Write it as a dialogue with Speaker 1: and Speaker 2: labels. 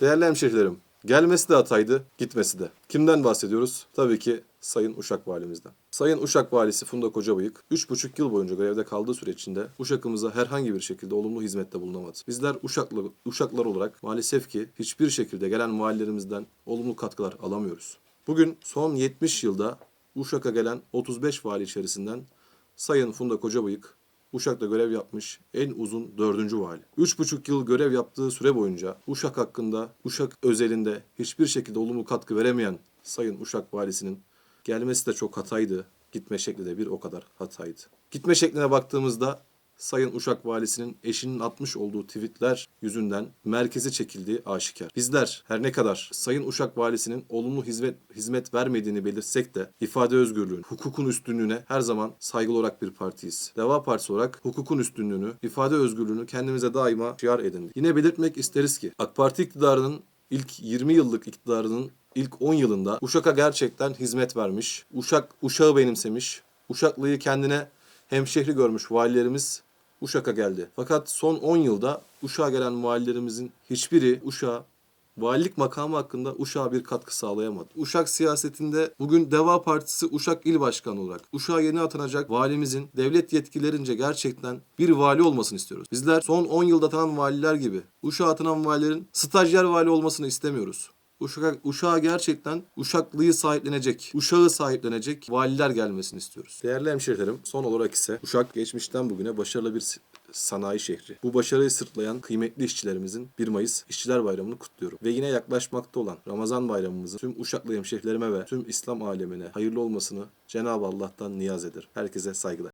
Speaker 1: Değerli hemşehrilerim, gelmesi de hataydı, gitmesi de. Kimden bahsediyoruz? Tabii ki Sayın Uşak Valimizden. Sayın Uşak Valisi Funda Kocabıyık, 3,5 yıl boyunca görevde kaldığı süreç içinde Uşak'ımıza herhangi bir şekilde olumlu hizmette bulunamadı. Bizler Uşaklı, Uşaklar olarak maalesef ki hiçbir şekilde gelen valilerimizden olumlu katkılar alamıyoruz. Bugün son 70 yılda Uşak'a gelen 35 vali içerisinden Sayın Funda Kocabıyık Uşak'ta görev yapmış en uzun dördüncü vali. Üç buçuk yıl görev yaptığı süre boyunca Uşak hakkında, Uşak özelinde hiçbir şekilde olumlu katkı veremeyen Sayın Uşak valisinin gelmesi de çok hataydı. Gitme şekli de bir o kadar hataydı. Gitme şekline baktığımızda Sayın Uşak valisinin eşinin atmış olduğu tweetler yüzünden merkezi çekildiği aşikar. Bizler her ne kadar Sayın Uşak valisinin olumlu hizmet hizmet vermediğini belirtsek de ifade özgürlüğün, hukukun üstünlüğüne her zaman saygılı olarak bir partiyiz. Deva Partisi olarak hukukun üstünlüğünü, ifade özgürlüğünü kendimize daima şiar edindik. Yine belirtmek isteriz ki AK Parti iktidarının ilk 20 yıllık iktidarının ilk 10 yılında Uşak'a gerçekten hizmet vermiş. Uşak Uşağı benimsemiş. Uşaklıyı kendine hemşehri görmüş valilerimiz Uşak'a geldi. Fakat son 10 yılda Uşak'a gelen valilerimizin hiçbiri Uşak'a valilik makamı hakkında Uşak'a bir katkı sağlayamadı. Uşak siyasetinde bugün Deva Partisi Uşak İl Başkanı olarak Uşak'a yeni atanacak valimizin devlet yetkililerince gerçekten bir vali olmasını istiyoruz. Bizler son 10 yılda atanan valiler gibi Uşak'a atanan valilerin stajyer vali olmasını istemiyoruz. Uşak, Uşak'a gerçekten Uşaklıyı sahiplenecek, Uşağı sahiplenecek valiler gelmesini istiyoruz. Değerli hemşehrilerim, son olarak ise Uşak geçmişten bugüne başarılı bir sanayi şehri. Bu başarıyı sırtlayan kıymetli işçilerimizin 1 Mayıs İşçiler Bayramı'nı kutluyorum. Ve yine yaklaşmakta olan Ramazan Bayramımızın tüm Uşaklı hemşehrilerime ve tüm İslam alemine hayırlı olmasını Cenab-ı Allah'tan niyaz ederim. Herkese saygılar.